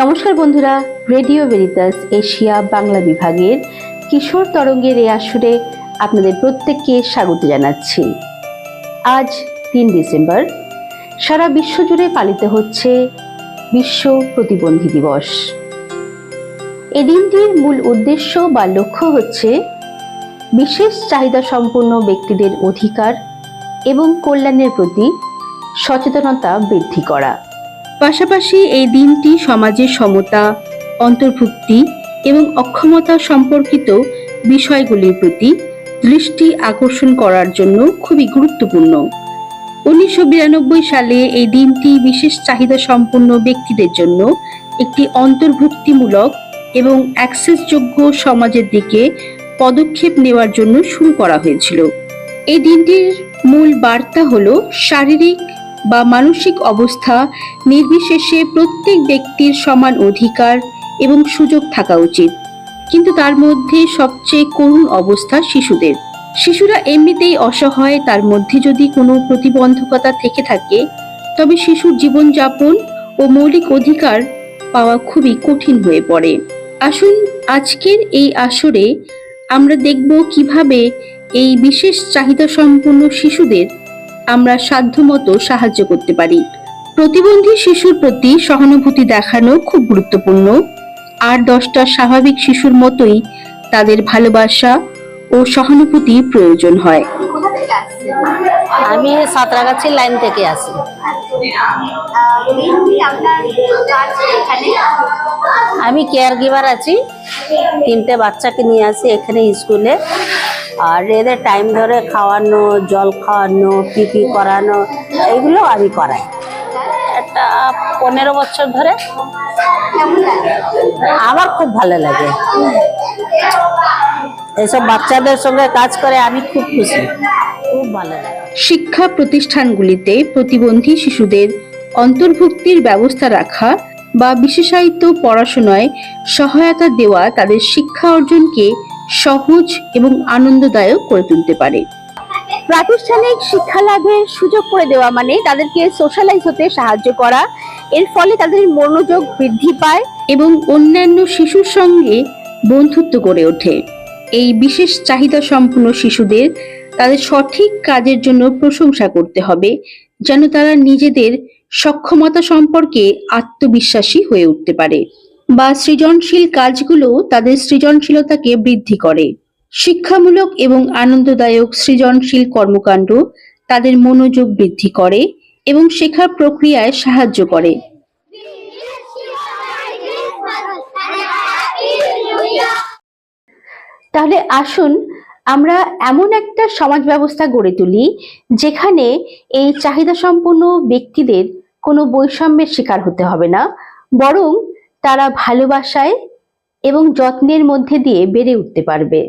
নমস্কার বন্ধুরা radio Veritas Asia Bangla বিভাগের কিশোর তরঙ্গের এই আসরে আপনাদের প্রত্যেককে স্বাগত জানাচ্ছি। আজ তিন ডিসেম্বর, সারা বিশ্বজুড়ে পালিত হচ্ছে বিশ্ব প্রতিবন্ধী দিবস। এই দিনটির মূল উদ্দেশ্য বা লক্ষ্য হচ্ছে বিশেষ চাহিদা সম্পন্ন ব্যক্তিদের অধিকার এবং কল্যাণের প্রতি সচেতনতা বৃদ্ধি করা। পাশাপাশি এই দিনটি সমাজের সমতা, অন্তর্ভুক্তি এবং অক্ষমতা সম্পর্কিত বিষয়গুলির প্রতি দৃষ্টি আকর্ষণ করার জন্য খুবই গুরুত্বপূর্ণ। উনিশশো বিরানব্বই সালে এই দিনটি বিশেষ চাহিদা সম্পন্ন ব্যক্তিদের জন্য একটি অন্তর্ভুক্তিমূলক এবং অ্যাক্সেসযোগ্য সমাজের দিকে পদক্ষেপ নেওয়ার জন্য শুরু করা হয়েছিল। এই দিনটির মূল বার্তা হল শারীরিক বা মানসিক অবস্থা নির্বিশেষে প্রত্যেক ব্যক্তির সমান অধিকার এবং সুযোগ থাকা উচিত। কিন্তু তার মধ্যে সবচেয়ে করুণ অবস্থা শিশুদের। শিশুরা এমনিতেই অসহায়, তার মধ্যে যদি কোনো প্রতিবন্ধকতা থেকে থাকে, তবে শিশুর জীবনযাপন ও মৌলিক অধিকার পাওয়া খুবই কঠিন হয়ে পড়ে। আসুন, আজকের এই আসরে আমরা দেখব কীভাবে এই বিশেষ চাহিদা সম্পন্ন শিশুদের আমরা সাধ্যমতো সাহায্য করতে পারি। প্রতিবন্ধী শিশুর প্রতি সহানুভূতি দেখানো খুব গুরুত্বপূর্ণ। আর দশটা স্বাভাবিক শিশুর মতোই তাদের ভালোবাসা ও সহানুভূতি প্রয়োজন হয়। আমি সাঁতরাগাছির লাইন থেকে আসি আমি কেয়ার গিভার আছি। তিনটে বাচ্চাকে নিয়ে আসি এখানে স্কুলে। আর এদের টাইম ধরে খাওয়ানো, জল খাওয়ানো পিপি করানো এইগুলো আমি করাই। একটা পনেরো বছর ধরে আমার খুব ভালো লাগে। এসব বাচ্চাদের সঙ্গে কাজ করে আমি খুব খুশি। খুব ভালো লাগে। শিক্ষা প্রতিষ্ঠানগুলিতে প্রতিবন্ধী শিশুদের অন্তর্ভুক্তির ব্যবস্থা রাখা বা বিশেষায়িত পড়াশোনায় সহায়তা দেওয়া তাদের শিক্ষা অর্জনকে সহজ এবং আনন্দদায়ক করে তুলতে পারে। প্রাতিষ্ঠানিক শিক্ষা লাভের সুযোগ করে দেওয়া মানে তাদেরকে সোশ্যালাইজ হতে সাহায্য করা। এর ফলে তাদের মনোযোগ বৃদ্ধি পায় এবং অন্যান্য শিশুর সঙ্গে বন্ধুত্ব গড়ে ওঠে। এই বিশেষ চাহিদা সম্পন্ন শিশুদের তাদের সঠিক কাজের জন্য প্রশংসা করতে হবে, যেন তারা নিজেদের সক্ষমতা সম্পর্কে আত্মবিশ্বাসী হয়ে উঠতে পারে। বা সৃজনশীল কাজগুলো তাদের সৃজনশীলতাকে বৃদ্ধি করে। শিক্ষামূলক এবং আনন্দদায়ক সৃজনশীল কর্মকাণ্ড তাদের মনোযোগ বৃদ্ধি করে এবং শেখার প্রক্রিয়ায় সাহায্য করে। তাহলে আসুন আমরা এমন একটা সমাজ ব্যবস্থা গড়ে তুলি, যেখানে এই চাহিদা সম্পন্ন ব্যক্তিদের কোনো বৈষম্যের শিকার হতে হবে না, বরং তারা ভালোবাসায় এবং যত্নের মধ্যে দিয়ে বেড়ে উঠতে পারবে।